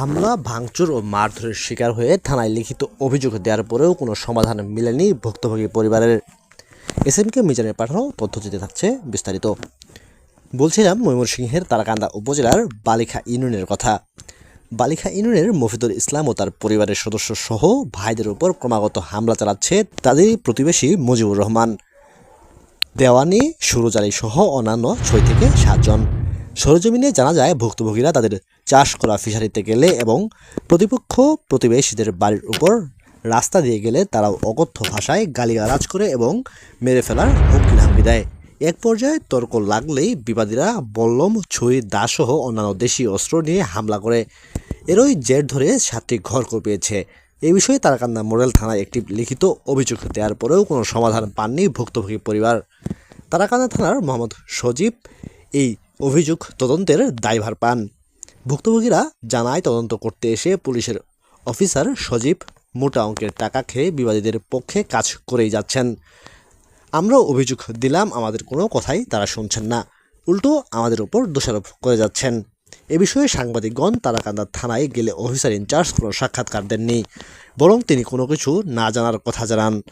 হামলা, ভাঙচুর ও মারধরের শিকার হয়ে থানায় লিখিত অভিযোগ দেওয়ার পরেও কোনো সমাধান মেলেনি ভুক্তভোগী পরিবারের। এস এম কে মিজানের পাঠানো পদ্ধতিতে থাকছে বিস্তারিত। বলছিলাম ময়মনসিংহের তারাকান্দা উপজেলার বালিখা ইউনিয়নের কথা। বালিখা ইউনিয়নের মফিদুল ইসলাম ও তার পরিবারের সদস্য সহ ভাইদের উপর ক্রমাগত হামলা চালাচ্ছে তাদেরই প্রতিবেশী মুজিবুর রহমান। দেওয়ানি সুরজ আলী সহ অন্যান্য ছয় থেকে সাতজন। সরজমিনে জানা যায়, ভুক্তভোগীরা তাদের চাষ করা ফিশারিতে গেলে এবং প্রতিপক্ষ প্রতিবেশীদের বাড়ির উপর রাস্তা দিয়ে গেলে তারাও অকথ্য ভাষায় গালিগালাজ করে এবং মেরে ফেলার হুমকি ধামকি দেয়। এক পর্যায়ে তর্ক লাগলেই বিবাদীরা বল্লম ছুরি দাসহ অন্যান্য দেশি অস্ত্র নিয়ে হামলা করে। এরই জের ধরে সাতটি ঘর পেয়েছে। এই বিষয়ে তারাকান্দা মডেল থানায় একটি লিখিত অভিযোগ দেওয়ার পরেও কোনো সমাধান পাননি ভুক্তভোগী পরিবার। তারাকান্দা থানার মোহাম্মদ সজীব এই অভিযোগ তদন্তের দায়ভার পান। ভুক্তভোগীরা জানায় তদন্ত করতে এসে পুলিশের অফিসার সজীব মোটা অঙ্কের টাকা খেয়ে বিবাদীদের পক্ষে কাজ করেই যাচ্ছেন। আমরাও অভিযোগ দিলাম, আমাদের কোনো কথাই তারা শুনছেন না। উল্টো আমাদের উপর দোষারোপ করে যাচ্ছেন। এ বিষয়ে সাংবাদিকগণ তারাকান্দা থানায় গেলে অফিসার ইনচার্জ কোনো সাক্ষাৎকার দেননি, বরং তিনি কোনো কিছু না জানার কথা জানান।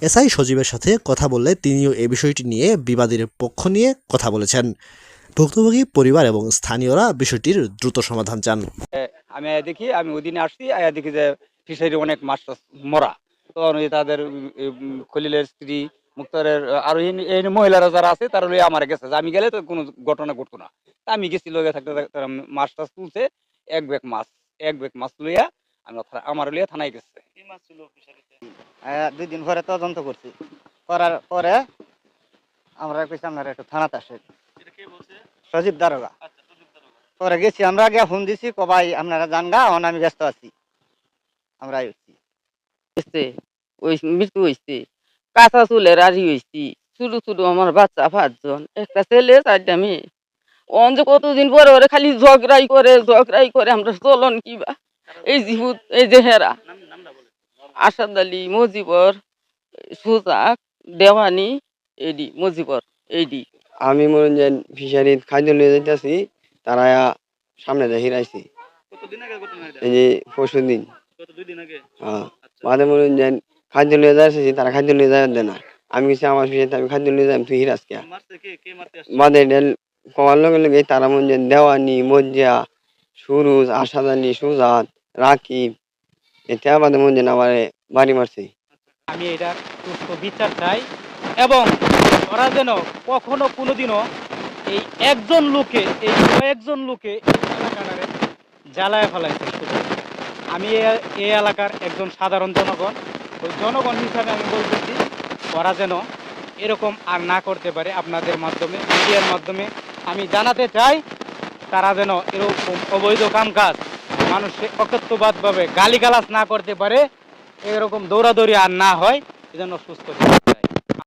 এসআই সজীবের সাথে কথা বললে তিনিও এ বিষয়টি নিয়ে বিবাদীর পক্ষ নিয়ে কথা বলেছেন। ভুক্তভোগী পরিবার এবং স্থানীয়রা বিষয়টির দ্রুত সমাধান চান। আমি আয়া দেখি আমি ওই দিনে আসছি আয়া দেখি যে ফিশারি অনেক মাছ টাছ মরা। তখন ওই তাদের খলিলের স্ত্রী মুক্তারের আর এই এই মহিলারা যারা আছে তারা লইয়া আমার গেছে। আমি গেলে তো কোনো ঘটনা ঘটতো না। তা আমি গেছি লইয়া থাকতে থাকতে তারা মাছ টাছ তুলছে এক ব্যাগ মাছ এক ব্যাগ মাছ লইয়া আমি আমার লইয়া থানায় গেছে। দুই দিন পরে তদন্ত করছি। করার পরে আমরা কইছি আপনারা একটু থানাতে আসেন। সজীব দারোগা। পরে গেছি আমরা আগে ফোন দিছি কবাই আপনারা যান গা এখন আমি ব্যস্ত আছি। আমরা আইছি হয়েছে ওই মৃত্যু হয়েছে কাঁচা চুলের আড়ি হয়েছি ছোটো ছোটো আমার বাচ্চা পাঁচজন একটা ছেলে চারটা মেয়ে। অন যে কতদিন পরে ওরে খালি ঝগড়াই করে ঝগড়াই করে আমরা চলন কিবা এই জিহুদ এই যে হেরা। আসাদ আলী মজিবর সুজাক দেওয়ানি এডি মজিবর এইডি আমি মনে যে ফিশারিত খাদ্য নিয়ে যাইতেছি তারা সামনে দেখি রাইছি এই যে পরশু দিন। হ্যাঁ। বাদে মনে যে খাদ্য নিয়ে যাইছি তারা খাদ্য নিয়ে যায় দেয় না। আমি কিছু আমার ফিশারিতে আমি খাদ্য নিয়ে যাই তুই হিরাস কে? বাদে ডেল কমার লগে লগে তারা মনে যে দেওয়ানি মজ্জা সুরুজ আসাদ আলী সুজাত রাকিব এটা বাদে মনে যে আমার বাড়ি মারছে। আমি এটার সুস্থ বিচার চাই এবং ওরা যেন কখনো কোনোদিনও এই একজন লোকে, এই কয়েকজন লোকে এই জ্বালায় ফেলাইছে শুধু আমি এই এলাকার একজন সাধারণ জনগণ। ওই জনগণ হিসাবে আমি বলতেছি, ওরা যেন এরকম আর না করতে পারে আপনাদের মাধ্যমে, মিডিয়ার মাধ্যমে। আমি জানাতে চাই, তারা যেন এরকম অবৈধ কামকাজ, মানুষকে অকথ্যবাদভাবে গালিগালাজ না করতে পারে, এরকম দৌড়াদৌড়ি আর না হয়, এজন্য সুস্থ